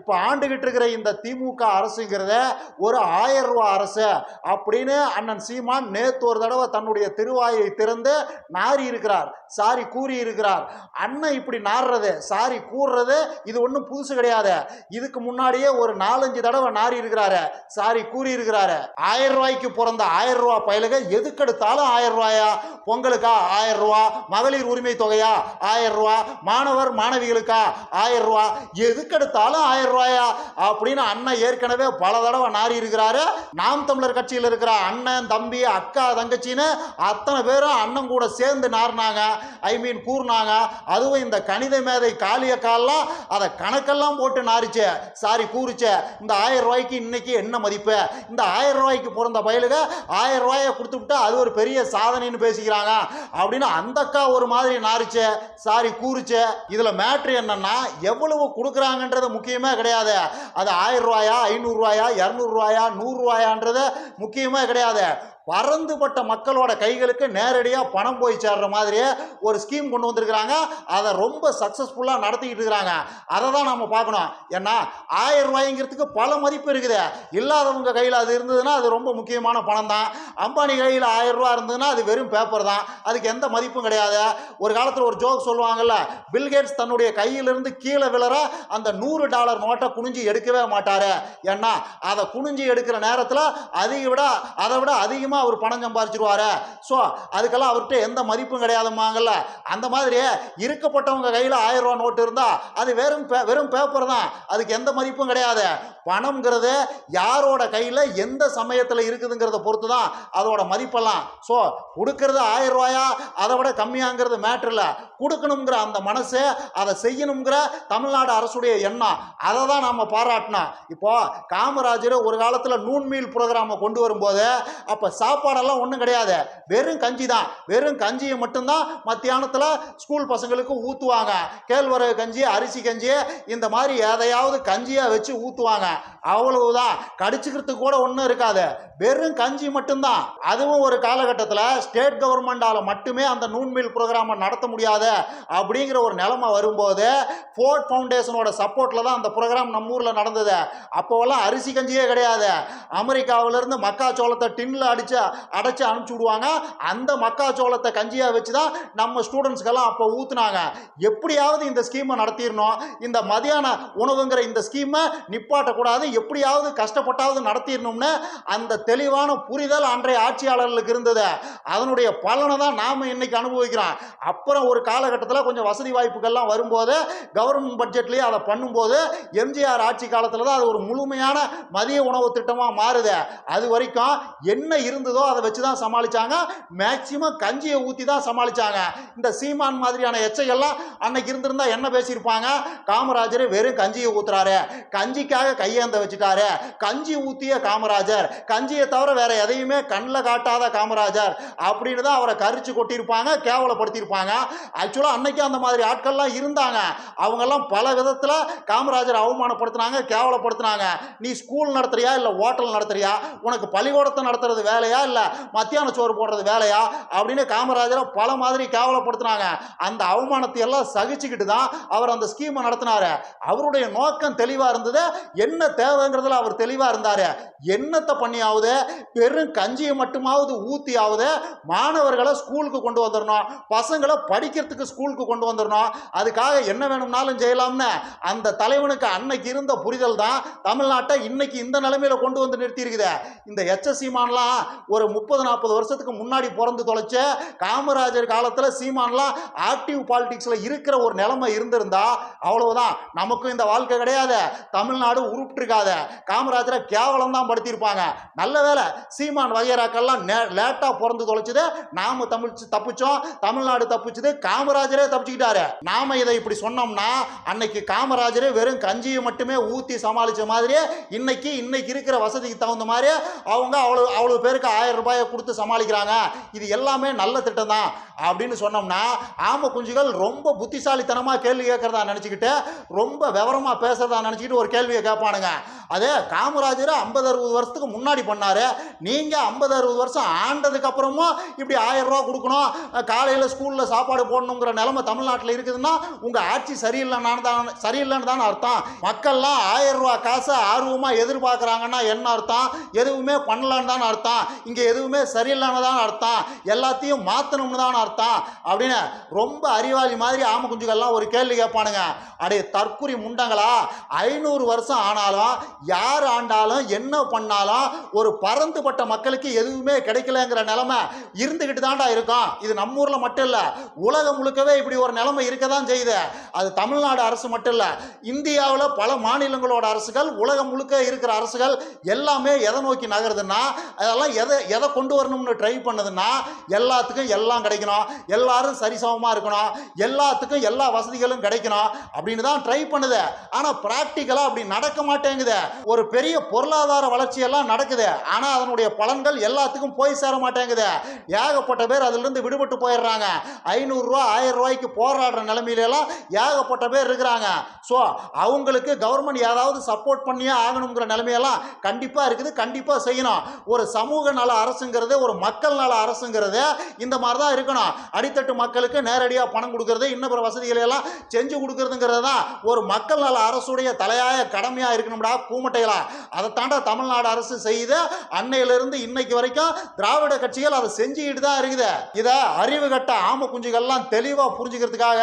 இப்போ ஆண்டுகிட்டு இருக்கிற இந்த திமுக அரசுங்கிறத ஒரு ஆயிரம் ரூபா அரசு அப்படின்னு அண்ணன் சீமான் நேத்து ஒரு தடவை தன்னுடைய திருவாயை திறந்து நாரி இருக்கிறார். சாரி கூறி இருக்கிறார். அண்ணன் இப்படி நாடுறது சாரி கூறுறது இது ஒன்றும் புதுசு கிடையாது. இதுக்கு முன்னாடியே ஒரு நாலஞ்சு தடவை நாரி இருக்கிறாரு. சாரி கூறி இருக்கிறாரு. ஆயிரம் ரூபாய்க்கு பிறந்த ஆயிரம் ரூபா பயலுக எதுக்கெடுத்தாலும் ஆயிரம் ரூபாயா? பொங்கலுக்கா ஆயிரம் ரூபா? மகளிர் உரிமை தொகையா? ஆயிரம் ரூபா. மாணவர் மாணவிகளுக்கா? ஆயிரம் ரூபா. எதுக்கெடுத்தாலும் ஆயிரம் ரூபாயா அப்படின்னு அண்ணன் ஏற்கனவே பல தடவை நாரி இருக்கிறாரு. நாம் தமிழர் கட்சியில் இருக்கிற அண்ணன் தம்பி அக்கா தங்கச்சின்னு அத்தனை பேரும் அண்ணன் கூட சேர்ந்து நாரினாங்க ஐ மீன் கூறினாங்க. அதுவும் இந்த கணித மேதை காளியக்கால்லாம் அதை கணக்கெல்லாம் போட்டு நாரிச்சு சாரி கூறுச்சே. இந்த ஆயிரம் ரூபாய்க்கு இன்னைக்கு என்ன மதிப்பு? இந்த ஆயிரம் ரூபாய்க்கு பிறந்த பயலுக ஆயிரம் ரூபாயை கொடுத்துவிட்டா அது ஒரு பெரிய சாதனைன்னு பேசிக்கிறாங்க. அப்படின்னு அந்த அக்கா ஒரு மாதிரி நாரிச்சு சாரி கூறுச்சே. இதில் மேட்ரு என்னன்னா எவ்வளவு கொடுக்குறாங்கன்றது முக்கியமாக கிடையாது. அது ஆயிரம் ரூபாயா ஐநூறுரூவாயா இரநூறுவாயா நூறுரூவாயான்றது முக்கியமா கிடையாது. பறந்துபட்ட மக்களோட கைகளுக்கு நேரடியாக பணம் போய் சேர்ற மாதிரியே ஒரு ஸ்கீம் கொண்டு வந்திருக்கிறாங்க. அதை ரொம்ப சக்ஸஸ்ஃபுல்லாக நடத்திக்கிட்டு இருக்கிறாங்க. அதை தான் நம்ம பார்க்கணும். ஏன்னா ஆயிரம் ரூபாய்ங்கிறதுக்கு பல மதிப்பு இருக்குது. இல்லாதவங்க கையில் அது இருந்ததுன்னா அது ரொம்ப முக்கியமான பணம் தான் அம்பானி கையில் ஆயிரம் ரூபா இருந்ததுன்னா அது வெறும் பேப்பர் தான். அதுக்கு எந்த மதிப்பும் கிடையாது. ஒரு காலத்தில் ஒரு ஜோக் சொல்லுவாங்கல்ல பில்கேட்ஸ் தன்னுடைய கையிலிருந்து கீழே விழற அந்த நூறு டாலர் நோட்டை குனிஞ்சு எடுக்கவே மாட்டார். ஏன்னா அதை குனிஞ்சு எடுக்கிற நேரத்தில் அதிக விட அதை விட அதிகமாக அவர் பணம் சம்பாரிச்சிருவாரு. ஸோ அதுக்கெல்லாம் அவர்கிட்ட எந்த மதிப்பும் கிடையாதுமாங்கல்ல அந்த மாதிரி இருக்கப்பட்டவங்க கையில் ஆயிரம் ரூபா நோட்டு இருந்தால் அது வெறும் பே- வெறும் பேப்பர் தான். அதுக்கு எந்த மதிப்பும் கிடையாது. பணம்ங்கிறத யாரோட கையில் எந்த சமயத்தில் இருக்குதுங்கிறத பொறுத்து தான் அதோட மதிப்பெல்லாம். ஸோ கொடுக்கறது ஆயிரம் ரூபாயா? அதை விட கம்மியாங்கிறது மேட்ரு இல்லை. கொடுக்கணுங்கிற அந்த மனசு அதை செய்யணுங்கிற தமிழ்நாடு அரசுடைய எண்ணம். அதை தான் நாம் பாராட்டினோம் இப்போ காமராஜர் ஒரு காலத்தில் நூன் மீல் ப்ரோக்ராமை கொண்டு வரும்போது அப்போ சாப்பாடெல்லாம் ஒன்றும் கிடையாது. வெறும் கஞ்சி தான். வெறும் கஞ்சியை மட்டும்தான் மத்தியானத்தில் ஸ்கூல் பசங்களுக்கு ஊற்றுவாங்க கேழ்வரகு கஞ்சி அரிசி கஞ்சி இந்த மாதிரி எதையாவது கஞ்சியாக வச்சு ஊற்றுவாங்க அவ்வளவுதான். கடிச்சுக்கிறதுக்கு கூட ஒன்றும் இருக்காது. வெறும் கஞ்சி மட்டும்தான். அதுவும் ஒரு காலகட்டத்தில் ஸ்டேட் கவர்மெண்டால் மட்டுமே அந்த நூன் மில் ப்ரோக்ராமை நடத்த முடியாது அப்படிங்கிற ஒரு நிலமை வரும்போது ஃபோர்ட் ஃபவுண்டேஷனோட சப்போர்ட்டில் தான் அந்த ப்ரோக்ராம் நம்ம ஊரில் நடந்தது. அப்போவெல்லாம் அரிசி கஞ்சியே கிடையாது. அமெரிக்காவிலேருந்து மக்காச்சோளத்தை டின்னில் அடித்து அடைச்சி அனுப்பிச்சி விடுவாங்க. அந்த மக்காச்சோளத்தை கஞ்சியாக வச்சு தான் நம்ம ஸ்டூடெண்ட்ஸ்க்கெல்லாம் அப்போ ஊற்றுனாங்க எப்படியாவது இந்த ஸ்கீமை நடத்திடணும். இந்த மதியான உணவுங்கிற இந்த ஸ்கீமை நிப்பாட்ட நிப்பாட்டக்கூடாது எப்படியாவது கஷ்டப்பட்டாவது நடத்திடணும்னு அந்த தெளிவான புரிதல் அன்றைய ஆட்சியாளர்களுக்கு இருந்தது. அதனுடைய பலனை தான் நாம் இன்னைக்கு அனுபவிக்கிறோம். அப்புறம் ஒரு காலகட்டத்தில் கொஞ்சம் வசதி வாய்ப்புகள்லாம் வரும்போது கவர்மெண்ட் பட்ஜெட்லேயே அதை பண்ணும்போது எம்ஜிஆர் ஆட்சி காலத்தில் தான் அது ஒரு முழுமையான மதிய உணவு திட்டமாக மாறுது. அது வரைக்கும் என்ன இருந்ததோ அதை வச்சு தான் சமாளித்தாங்க மேக்சிமம் கஞ்சியை ஊற்றி தான் சமாளித்தாங்க இந்த சீமான் மாதிரியான எச்சைகள்லாம் அன்னைக்கு இருந்திருந்தா என்ன பேசியிருப்பாங்க? காமராஜர் வெறும் கஞ்சியை ஊத்துறாரு. கஞ்சிக்காக கை கையேந்த வச்சுட்டாரு. கஞ்சி ஊத்திய காமராஜர். கஞ்சியை தவிர வேற எதையுமே கண்ணில் காட்டாத காமராஜர். அப்படின்னு தான் அவரை கரிச்சு கொட்டியிருப்பாங்க கேவலப்படுத்தியிருப்பாங்க. ஆக்சுவலாக அன்னைக்கு அந்த மாதிரி ஆட்கள்லாம் இருந்தாங்க. அவங்கெல்லாம் பல விதத்தில் காமராஜர் அவமானப்படுத்தினாங்க கேவலப்படுத்தினாங்க. நீ ஸ்கூல் நடத்துறியா இல்லை ஹோட்டல் நடத்துறியா? உனக்கு பள்ளிக்கூடத்தை நடத்துறது வேலையா இல்லை மத்தியான சோறு போடுறது வேலையா? அப்படின்னு காமராஜரை பல மாதிரி கேவலப்படுத்தினாங்க. அந்த அவமானத்தை எல்லாம் சகிச்சுக்கிட்டு தான் அவர் அந்த ஸ்கீமை நடத்தினாரு. அவருடைய நோக்கம் தெளிவாக இருந்தது என்ன என்ன தேவைங்கிறதுல அவர் தெளிவாக இருந்தார். என்னத்தை பண்ணியாவது? வெறும் கஞ்சியை மட்டுமாவது ஊற்றியாவது மாணவர்களை ஸ்கூலுக்கு கொண்டு வந்துடணும் பசங்களை படிக்கிறதுக்கு ஸ்கூலுக்கு கொண்டு வந்துடணும் அதுக்காக என்ன வேணும்னாலும் செய்யலாம்னு அந்த தலைவனுக்கு அன்னைக்கு இருந்த புரிதல் தான் தமிழ்நாட்டை இன்னைக்கு இந்த நிலைமையில கொண்டு வந்து நிறுத்தி இருக்குது இந்த எச்எஸ் சீமான்லாம் ஒரு முப்பது நாற்பது வருஷத்துக்கு முன்னாடி பிறந்து தொலைச்ச காமராஜர் காலத்தில் சீமான்லாம் ஆக்டிவ் பாலிடிக்ஸில் இருக்கிற ஒரு நிலைமை இருந்திருந்தா அவ்வளவுதான். நமக்கும் இந்த வாழ்க்கை கிடையாது. தமிழ்நாடு கூப்பிட்டுருக்காத காமராஜரை கேவலம் தான் படுத்தியிருப்பாங்க. நல்ல வேலை சீமான் வகையராக்கெல்லாம் லேட்டாக பிறந்து தொலைச்சது நாம தமிழ் தப்பிச்சோம் தமிழ்நாடு தப்பிச்சது காமராஜரே தப்பிச்சுக்கிட்டாரு. நாம இதை இப்படி சொன்னோம்னா அன்னைக்கு காமராஜரே வெறும் கஞ்சியை மட்டுமே ஊற்றி சமாளித்த மாதிரியே இன்னைக்கு இன்னைக்கு இருக்கிற வசதிக்கு தகுந்த மாதிரி அவங்க அவ்வளோ அவ்வளோ பேருக்கு ஆயிரம் ரூபாயை கொடுத்து சமாளிக்கிறாங்க. இது எல்லாமே நல்ல திட்டம் தான் அப்படின்னு சொன்னோம்னா ஆம குஞ்சுகள் ரொம்ப புத்திசாலித்தனமாக கேள்வி கேட்குறதா நினச்சிக்கிட்டு ரொம்ப விவரமாக பேசுறதா நினச்சிக்கிட்டு ஒரு கேள்வியை கேட்பானுங்க. அதே காமராஜர் ஐம்பது அறுபது வருஷத்துக்கு முன்னாடி பண்ணாரு. நீங்க ஐம்பது அறுபது வருஷம் ஆண்டதுக்கு அப்புறமும் இப்படி ஆயிரம் ரூபா கொடுக்கணும். காலையில் ஸ்கூலில் சாப்பாடு போடணுங்கிற நிலைமை தமிழ்நாட்டில் இருக்குதுன்னா உங்க ஆட்சி சரியில்லைன்னு தான் சரியில்லைன்னு தானே அர்த்தம். மக்கள்லாம் ஆயிரம் ரூபா காசை ஆர்வமாக எதிர்பார்க்குறாங்கன்னா என்ன அர்த்தம்? எதுவுமே பண்ணலான்னு தான் அர்த்தம். இங்கே எதுவுமே சரியில்லைன்னு தான் அர்த்தம். எல்லாத்தையும் மாற்றணும்னு தான் அர்த்தம். அப்படின்னு ரொம்ப அறிவாளி மாதிரி ஆம குஞ்சுகள்லாம் ஒரு கேள்வி கேட்பானுங்க. அடே தற்குறி முண்டங்களா? ஐநூறு வருஷம் ஆனாலும் யார் ஆண்டாலும் என்ன பண்ணாலும் ஒரு பறந்துபட்ட மக்களுக்கு எதுவுமே கிடைக்கலங்கிற நிலைமை இருந்துக்கிட்டு தான்டா இருக்கும். இது நம்ம ஊரில் மட்டும் இல்லை உலகம் முழுக்கவே இப்படி ஒரு நிலைமை இருக்க தான் செய்யுது. அது தமிழ்நாடு அரசு மட்டும் இல்லை இந்தியாவில் பல மாநிலங்களோட அரசுகள் உலகம் முழுக்க இருக்கிற அரசுகள் எல்லாமே எதை நோக்கி நகருதுன்னா அதெல்லாம் எதை எதை கொண்டு வரணும்னு ட்ரை பண்ணுதுன்னா எல்லாத்துக்கும் எல்லாம் கிடைக்கணும். எல்லாரும் சரிசமமாக இருக்கணும். எல்லாத்துக்கும் எல்லா வசதிகளும் கிடைக்கணும் அப்படின்னு தான் ட்ரை பண்ணுது. ஆனால் ப்ராக்டிக்கலாக அப்படி நடக்க மாட்டேன் மாட்டேங்குது. ஒரு பெரிய பொருளாதார வளர்ச்சி எல்லாம் நடக்குது. ஆனால் அதனுடைய பலன்கள் எல்லாத்துக்கும் போய் சேர மாட்டேங்குது. ஏகப்பட்ட பேர் அதிலிருந்து விடுபட்டு போயிடுறாங்க. ஐநூறுரூவா ஆயிரம் ரூபாய்க்கு போராடுற நிலைமையிலலாம் ஏகப்பட்ட பேர் இருக்கிறாங்க. ஸோ அவங்களுக்கு கவர்மெண்ட் ஏதாவது சப்போர்ட் பண்ணியே ஆகணுங்கிற நிலைமையெல்லாம் கண்டிப்பாக இருக்குது கண்டிப்பாக செய்யணும். ஒரு சமூக நல அரசுங்கிறது ஒரு மக்கள் நல அரசுங்கிறது இந்த மாதிரி தான் இருக்கணும். அடித்தட்டு மக்களுக்கு நேரடியாக பணம் கொடுக்கறது இன்னும் பிற வசதிகளை எல்லாம் செஞ்சு கொடுக்கறதுங்கிறது தான் ஒரு மக்கள் நல அரசுடைய தலையாய கடமையாக இருக்கணும்டா பூமட்டைகளா அதை தாண்டா தமிழ்நாடு அரசு செய்து அன்னையிலிருந்து இன்னைக்கு வரைக்கும் திராவிட கட்சிகள் அதை செஞ்சுக்கிட்டு தான் இருக்குது. இதை அறிவு கட்ட ஆம குஞ்சுகள்லாம் தெளிவாக புரிஞ்சுக்கிறதுக்காக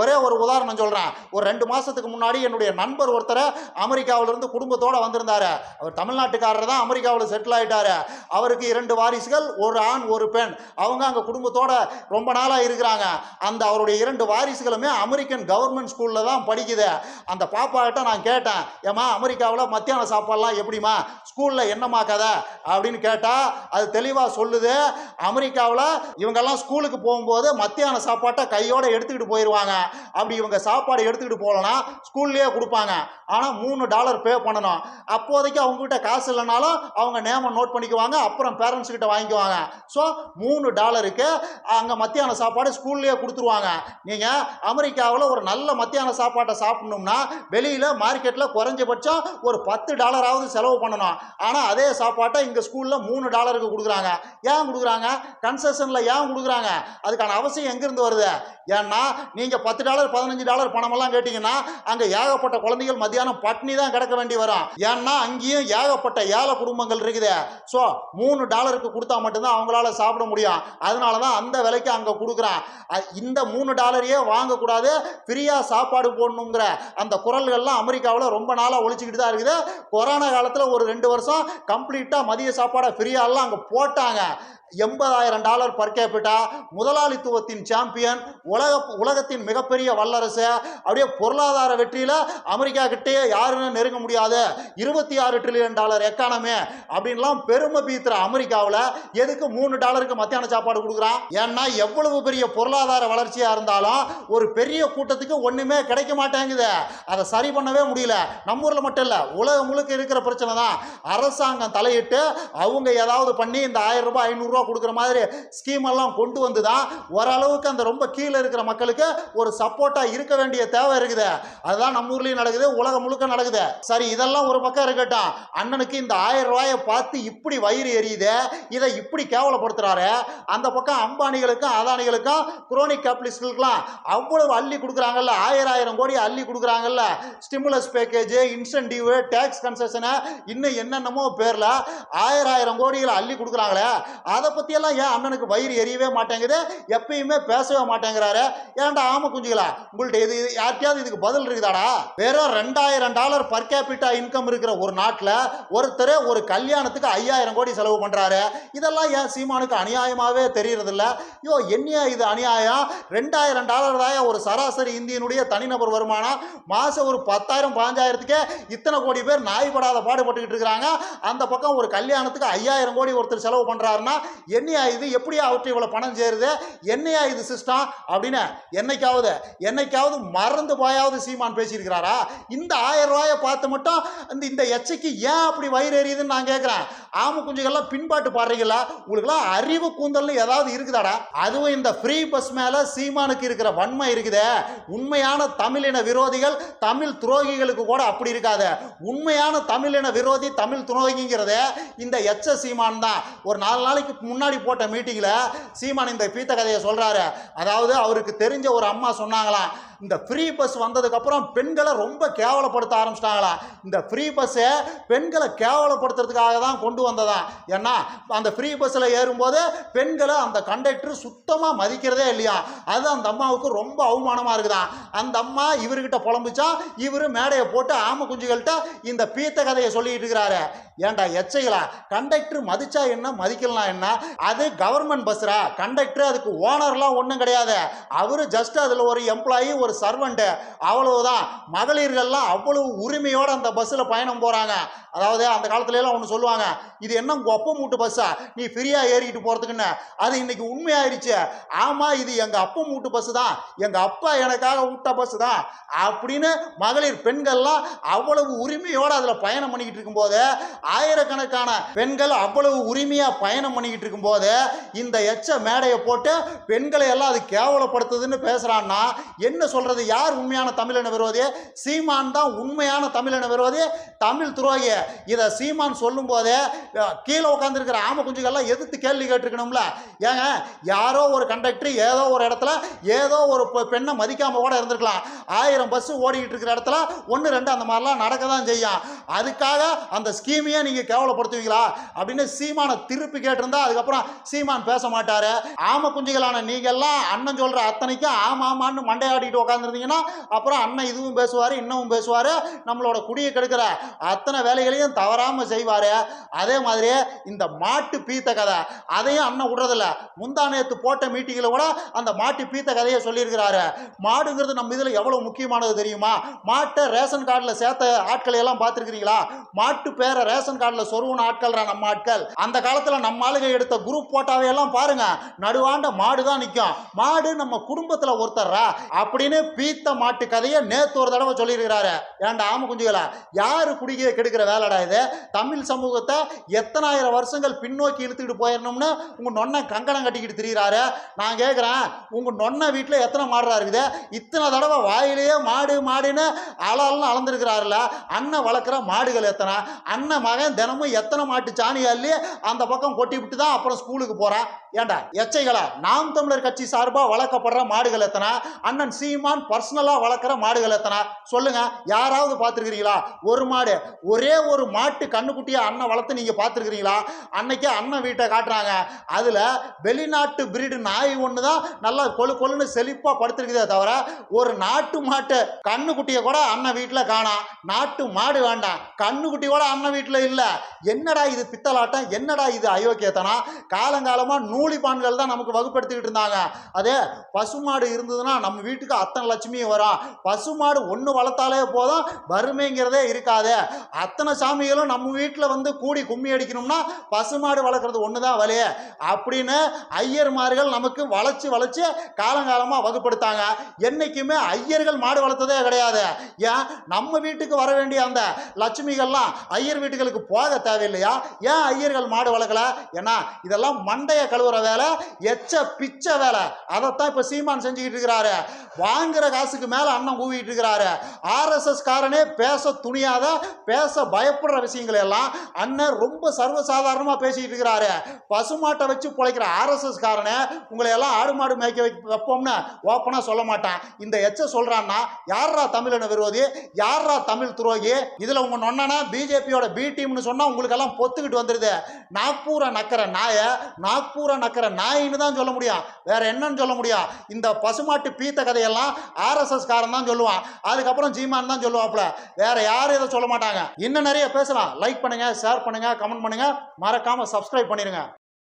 ஒரே ஒரு உதாரணம் சொல்கிறேன் ஒரு ரெண்டு மாதத்துக்கு முன்னாடி என்னுடைய நண்பர் ஒருத்தர் அமெரிக்காவிலிருந்து குடும்பத்தோடு வந்திருந்தாரு. அவர் தமிழ்நாட்டுக்காரர் தான் அமெரிக்காவில் செட்டில் ஆகிட்டார் அவருக்கு இரண்டு வாரிசுகள் ஒரு ஆண் ஒரு பெண். அவங்க அங்கே குடும்பத்தோட ரொம்ப நாளாக இருக்கிறாங்க. அந்த அவருடைய இரண்டு வாரிசுகளுமே அமெரிக்கன் கவர்மெண்ட் ஸ்கூலில் தான் படிக்குது. அந்த பாப்பா கிட்ட நான் கேட்டேன் ஏம்மா அமெரிக்காவில் மத்தியான சாப்பாடுலாம் எப்படிம்மா? ஸ்கூலில் என்னம்மா கதை? அப்படின்னு கேட்டால் அது தெளிவாக சொல்லுது. அமெரிக்காவில் இவங்கெல்லாம் ஸ்கூலுக்கு போகும்போது மத்தியான சாப்பாட்டை கையோட எடுத்துக்கிட்டு போயிடுவாங்க அப்படி இவங்க சாப்பாடு எடுத்துக்கிட்டு போகலன்னா ஸ்கூல்லேயே கொடுப்பாங்க. ஆனால் மூணு டாலர் பே பண்ணணும். அப்போதைக்கு அவங்ககிட்ட காசு இல்லைனாலும் அவங்க நேமம் நோட் பண்ணிக்குவாங்க. அப்புறம் பேரண்ட்ஸ் கிட்ட வாங்கிக்குவாங்க. ஸோ மூணு டாலருக்கு அங்கே மத்தியான சாப்பாடு ஸ்கூல்லேயே கொடுத்துருவாங்க. நீங்கள் அமெரிக்காவில் ஒரு நல்ல மத்தியான சாப்பாட்டை சாப்பிடணும்னா வெளியில் மார்க்கெட்டில் குறைஞ்சபட்சம் ஒரு பத்து டாலராவது செலவு பண்ணணும். ஆனால் அதே சாப்பாட்டை இங்கே ஸ்கூலில் மூணு டாலருக்கு கொடுக்குறாங்க. ஏன் கொடுக்குறாங்க? கன்செஷனில் ஏன் கொடுக்குறாங்க? அதுக்கான அவசியம் எங்கேருந்து வருது? ஏன்னா நீங்கள் பத்து டாலர் பதினஞ்சு டாலர் பணமெல்லாம் கேட்டிங்கன்னா அங்கே ஏகப்பட்ட குழந்தைகள் மத்தியானம் பட்னி தான் கிடக்க வேண்டி வரும். ஏன்னா அங்கேயும் ஏகப்பட்ட ஏழை குடும்பங்கள் இருக்குது. ஸோ மூணு டாலருக்கு கொடுத்தா மட்டும்தான் அவங்களால சாப்பிட முடியும். அதனால தான் அந்த விலைக்கு அங்கே கொடுக்குறான். இந்த மூணு டாலரையே வாங்கக்கூடாது. ஃப்ரீயாக சாப்பாடு போடணுங்கிற அந்த குரல்கள்லாம் அமெரிக்காவில் ரொம்ப நாளாக ஒழிச்சிக்கிட்டு தான் இருக்குது. கொரோனா காலத்தில் ஒரு ரெண்டு வருஷம் கம்ப்ளீட்டாக மதிய சாப்பாடை ஃப்ரீயாலாம் அங்கே போட்டாங்க. எண்பதாயிரம் டாலர் பர் கேபிட்டா முதலாளித்துவத்தின் சாம்பியன் உலக உலகத்தின் மிகப்பெரிய வல்லரசு. அப்படியே பொருளாதார வெற்றியில் அமெரிக்கா கிட்டே யாருன்னு நெருங்க முடியாது. இருபத்தி ஆறு ட்ரில்லியன் டாலர் எக்கானமி அப்படின்லாம் பெருமை பீத்துற அமெரிக்காவில் எதுக்கு மூணு டாலருக்கு மத்தியான சாப்பாடு கொடுக்குறான்? ஏன்னா எவ்வளவு பெரிய பொருளாதார வளர்ச்சியாக இருந்தாலும் ஒரு பெரிய கூட்டத்துக்கு ஒன்றுமே கிடைக்க மாட்டேங்குது. அதை சரி பண்ணவே முடியல. நம்ம ஊரில் மட்டும் இல்லை உலகம் முழுக்க இருக்கிற பிரச்சனை தான். அரசாங்கம் தலையிட்டு அவங்க ஏதாவது பண்ணி இந்த ஆயிரம் ரூபாய் ஐநூறுரூவா கொடுக்குற மாதிரி ஸ்கீம் எல்லாம் கொண்டு வந்து தான் ஓரளவுக்கு அந்த ரொம்ப கீழே இருக்கிற மக்களுக்கு ஒரு சப்போர்ட்டாக இருக்க வேண்டிய தேவை இருக்குது. அதுதான் நம்ம ஊர்லேயும் நடக்குது உலகம் முழுக்க நடக்குது. சரி இதெல்லாம் ஒரு பக்கம் இருக்கட்டும். அண்ணனுக்கு இந்த ஆயிரம் ரூபாயை பார்த்து இப்படி வயிறு எரியுது. இதை இப்படி கேவலப்படுத்துறாரு. அந்த பக்கம் அம்பானிகளுக்கும் அதானிகளுக்கும் குரோனிக் கேபிட்டலிஸ்டுகளுக்கெல்லாம் அவ்வளவு அள்ளி கொடுக்குறாங்கல்ல. ஆயிரம் ஆயிரம் கோடி அள்ளி கொடுக்குறாங்கல்ல. Stimulus package incentive tax concession இன்னும் என்னென்னமோ பேரில் ஆயிரம் ஆயிரம் கோடிகளை அள்ளி கொடுக்குறாங்களே. அதை பற்றியெல்லாம் ஏன் அண்ணனுக்கு வயிறு எரியவே மாட்டேங்குது? எப்பயுமே பேசவே மாட்டேங்கிறாரு. ஏன்டா ஆமாம் குஞ்சுகளா? உங்கள்ட்ட இது இது- யார்கிட்டயாவது இதுக்கு பதில் இருக்குதாடா? வெறும் ரெண்டாயிரம் டாலர் பர் கேபிட்டா இன்கம் இருக்கிற ஒரு நாட்டில் ஒருத்தர் ஒரு கல்யாணத்துக்கு ஐயாயிரம் கோடி செலவு பண்ணுறாரு இதெல்லாம் ஏன் சீமானுக்கு அநியாயமாகவே தெரியறதில்ல? ஐயோ என்னையா இது அநியாயம்? ரெண்டாயிரம் டாலர் தான் ஒரு சராசரி இந்தியனுடைய தனிநபர் வருமானம்? மாதம் ஒரு பத்தாயிரம் பாஞ்சாயிரத்துக்கே இத்தனை கோடி பேர் நாய்படாத பாடுபட்டுக்கிட்டு இருக்கிறாங்க. அந்த பக்கம் ஒரு கல்யாணத்துக்கு ஐயாயிரம் கோடி ஒருத்தர் செலவு பண்ணுறாருன்னா என்னையா இது? எப்படியா அவற்றை இவ்வளோ பணம் சேருது? என்னையா இது சிஸ்டம் அப்படின்னு என்னைக்காவது என்னைக்காவது மறந்து போயாவது சீமான் பேசியிருக்கிறாரா? இந்த ஆயிரம் ரூபாயை பார்த்து மட்டும் இந்த இந்த எச்சைக்கு ஏன் அப்படி வயிறு எரியுதுன்னு நான் கேட்குறேன். ஆம குஞ்சுகள்லாம் பின்பாட்டு பாடுறீங்களா உங்களுக்குலாம் அறிவு கூந்தல்னு ஏதாவது இருக்குதாடா? அதுவும் இந்த ஃப்ரீ பஸ் மேலே சீமானுக்கு இருக்கிற வன்மை இருக்குதே. உண்மையான தமிழின விரோதிகள் தமிழ் துரோகிகளுக்கு கூட அப்படி இருக்காது. உண்மையான தமிழின விரோதி தமிழ் துரோகிங்கிறதே இந்த எச்ச சீமான் தான். ஒரு நாலு நாளைக்கு முன்னாடி போட்ட மீட்டிங்கில் சீமான் இந்த பீத்த கதையை சொல்கிறாரு அதாவது அவருக்கு தெரிஞ்ச ஒரு அம்மா சொன்னாங்களாம். இந்த ஃப்ரீ பஸ் வந்ததுக்கப்புறம் பெண்களை ரொம்ப கேவலப்படுத்த ஆரம்பிச்சிட்டாங்களா? இந்த ஃப்ரீ பஸ்ஸை பெண்களை கேவலப்படுத்துறதுக்காக தான் கொண்டு வந்ததா? ஏன்னா அந்த ஃப்ரீ பஸ்ஸில் ஏறும்போது பெண்களை அந்த கண்டக்டர் சுத்தமாக மதிக்கிறதே இல்லையா? அது அந்த அம்மாவுக்கு ரொம்ப அவமானமாக இருக்குதா? அந்த அம்மா இவர்கிட்ட புலம்பிச்சா இவர் மேடையை போட்டு ஆம குஞ்சுகள்கிட்ட இந்த பீத்த கதையை சொல்லிட்டு இருக்கிறாரு. ஏன்டா எச்சைகளா? கண்டக்டர் மதிச்சா என்ன மதிக்கலாம் என்ன? அது கவர்மெண்ட் பஸ்ரா கண்டக்டர் அதுக்கு ஓனர்லாம் ஒன்றும் கிடையாது. அவர் ஜஸ்ட் அதில் ஒரு எம்ப்ளாயி ஒரு சர்வெண்ட்டு அவ்வளவுதான். மகளிர்கள்லாம் அவ்வளவு உரிமையோடு அந்த பஸ்ஸில் பயணம் போகிறாங்க அதாவது அந்த காலத்துல எல்லாம் ஒன்று சொல்லுவாங்க இது என்ன உங்க மூட்டு பஸ்ஸா? நீ ஃப்ரீயாக ஏறிக்கிட்டு போகிறதுக்குன்னு அது இன்னைக்கு உண்மையாயிருச்சு ஆமாம் இது எங்கள் அப்பா மூட்டு பஸ்ஸு தான் எங்கள் அப்பா எனக்காக விட்ட பஸ் தான் அப்படின்னு மகளிர் பெண்கள்லாம் அவ்வளவு உரிமையோடு அதில் பயணம் பண்ணிக்கிட்டு இருக்கும்போது ஆயிரக்கணக்கான பெண்கள் அவ்வளவு உரிமையாக பயணம் பண்ணிக்கிட்டு இருக்கும்போது இந்த எச்ச மேடையை போட்டு பெண்களை எல்லாம் அது கேவலப்படுத்துதுன்னு பேசுகிறான்னா என்ன சொல்கிறது யார் உண்மையான தமிழின விரோதி சீமான் தான் உண்மையான தமிழின விரோதி தமிழ் துரோகி இதை சீமான் சொல்லும்போதே கீழே உட்காந்துருக்கிற ஆம குஞ்சுகள்லாம் எதிர்த்து கேள்வி கேட்டிருக்கணும்ல. ஏங்க யாரோ ஒரு கண்டக்டர் ஏதோ ஒரு இடத்துல ஏதோ ஒரு பெண்ணை மதிக்காம கூட இருந்திருக்கலாம். ஆயிரம் பஸ் ஓடிக்கிட்டு இருக்கிற இடத்துல ஒன்று ரெண்டு அந்த மாதிரிலாம் நடக்க தான் செய்யும். அதுக்காக அந்த ஸ்கீமையே நீங்கள் கேவலப்படுத்துவீங்களா? அப்படின்னு சீமானை திருப்பி கேட்டிருந்தா அதுக்கப்புறம் சீமான் பேச மாட்டார். ஆம குஞ்சுகளான நீங்கள்லாம் அண்ணன் சொல்கிற அத்தனைக்கும் ஆமா ஆமான்னு மண்டையாடிட்டு உட்காந்துருந்தீங்கன்னா அப்புறம் அண்ணன் இதுவும் பேசுவார் இன்னமும் பேசுவார் நம்மளோட குடியை கெடுக்கிற அத்தனை வேலைகளையும் தவறாமல் செய்வார். அதே மாதிரியே இந்த மாட்டு பீத்த கதை அதையும் அண்ணன் விடுறதில்ல. முந்தா நேற்று போட்ட மீட்டிங்கில் கூட அந்த மாட்டு பீத்த கதையை சொல்லியிருக்கிறாரு. மாடுங்கிறது நம்ம இதில் எவ்வளோ முக்கியமானது தெரியுமா? மாட்டை ரேஷன் கார்டில் சேர்த்த ஆட்களை எல்லாம் பார்த்துருக்கிறீங்களா? மாட்டு பேரை ரேஷன் கார்டில் சொருவன ஆட்கள்ரா நம்ம ஆட்கள்? அந்த காலத்தில் நம்ம ஆளுகை எடுத்த குரூப் போட்டாவையெல்லாம் பாருங்க. நடுவாண்ட மாடு தான் நிற்கும் மாடு நம்ம குடும்பத்தில் ஒருத்தர்ரா? அப்படின்னு பீத்த மாட்டு கதையை நேற்று ஒரு தடவை சொல்லியிருக்கிறாரு. ஏன்டா ஆம குஞ்சுகளா? யாரு குடிக்க கெடுக்கிற வேலைடா இது? தமிழ் சமூகத்தை எத்தனாயிரம் வருஷங்கள் பின்னோக்கி இழுத்துக்கிட்டு போயிடணும்னு உங்க நொன்னை கங்கணம் கட்டிக்கிட்டு திரிகிறாரு நான் கேட்குறேன் உங்க நொன்னை வீட்டில் எத்தனை மாடுறா இருக்குது? இத்தனை தடவை வாயிலேயே மாடு மாடுன்னு அலால்னு அளந்துருக்கிறாருல அண்ணன் வளர்க்குற மாடுகள் எத்தனை? அண்ணன் மகன் தினமும் எத்தனை மாட்டு சாணி அள்ளி அந்த பக்கம் கொட்டி விட்டு தான் அப்புறம் ஸ்கூலுக்கு போகிறான் ஏண்டா எச்சைகளா? நாம் தமிழர் கட்சி சார்பாக வளர்க்கப்படுற மாடுகள் எத்தனை? அண்ணன் சீமான் பர்சனலாக வளர்க்குற மாடுகள் எத்தனை? சொல்லுங்க. யாராவது பார்த்துருக்கிறீங்களா? ஒரு மாடு. ஒரே ஒரு மாட்டு கண்ணுக்குட்டியை அண்ணன் வளர்த்து நீங்கள் பார்த்துருக்கிறீங்களா? அன்னைக்கே அண்ணன் வீட்டை காட்டுறாங்க. அதில் வெளிநாட்டு பிரீடு நாய் ஒன்று தான் நல்லா கொழு கொழுன்னு செழிப்பாக படுத்துருக்குதே தவிர ஒரு நாட்டு மாட்டு கண்ணுக்குட்டியை கூட அண்ணன் வீட்டில் காணாம் நாட்டு மாடு வேண்டாம். கண்ணுக்குட்டி கூட அண்ணன் வீட்டில் இல்லை. என்னடா இது பித்தலாட்டம்? என்னடா இது அயோக்கியத்தனா காலங்காலமாக நூலிப்பான்கள் தான் நமக்கு வகுப்படுத்திக்கிட்டு இருந்தாங்க. அதே பசுமாடு இருந்ததுன்னா நம்ம வீட்டுக்கு அத்தனை லட்சுமியும் வரும் பசுமாடு ஒன்று வளர்த்தாலே போதும் வறுமைங்கிறதே இருக்காது. அத்தனை சாமிகளும் நம்ம வீட்டில் வந்து கூடி கும்மி அடிக்கணும்னா பசுமாடு வளர்க்குறது ஒன்று தான் வழி அப்படின்னு ஐயர்மார்கள் நமக்கு வளைச்சு வளைச்சு காலங்காலமாக வகுப்படுத்தாங்க. என்னைக்குமே ஐயர்கள் மாடு வளர்த்ததே கிடையாது. ஏன்? நம்ம வீட்டுக்கு வர வேண்டிய அந்த லட்சுமிகள்லாம் ஐயர் வீட்டுகளுக்கு போக தேவையில்லையா? ஏன் ஐயர்கள் மாடு வளர்க்கல? ஏன்னா இதெல்லாம் மண்டையை கழுவுற வேலை எச்ச பிச்ச வேலை. அதைத்தான் இப்போ சீமான் செஞ்சுக்கிட்டு இருக்கிறாரு. வாங்குற காசுக்கு மேலே அண்ணன் கூவிட்டு இருக்கிறாரு. ஆர்எஸ்எஸ் காரனே பேச துணியாத பேச பயப்படுற விஷயங்கள் எல்லாம் அண்ணன் ரொம்ப சர்வசாதாரணமாக பேசிக்கிட்டு இருக்கிறாரு. பசுமாட்டை வச்சு பிழைக்கிற ஆர்எஸ்எஸ் காரனே உங்களை எல்லாம் ஆடு மாடு மேய்க்க வைப்போம்னு ஓப்பனாக சொல்ல மாட்டான். இந்த எச்ச சொல்கிறான்னா யாரா தமிழன விரோதி? யாரா தமிழ் துரோகி? இதில் உங்கள் நொன்னா பிஜேபியோட பி டீம்னு சொன்னால் உங்களுக்கெல்லாம் பொத்துக்கிட்டு வந்துடுது நாக்பூரை நக்கிற நாயை நாக்பூரை நக்கிற நாயின்னு தான் சொல்ல முடியும். வேற என்னன்னு சொல்ல முடியும்? இந்த பசுமாட்டு பீத்த கதையெல்லாம் ஆர்எஸ்எஸ் காரன் தான் சொல்லுவான். அதுக்கப்புறம் ஜீமான் தான் சொல்லுவாப்புல. வேற யாரும் இதை சொல்ல மாட்டாங்க. இன்னும் நிறைய பேசலாம். லைக் பண்ணுங்க ஷேர் பண்ணுங்க கமெண்ட் பண்ணுங்க. மறக்காம சப்ஸ்கிரைப் பண்ணிருங்க.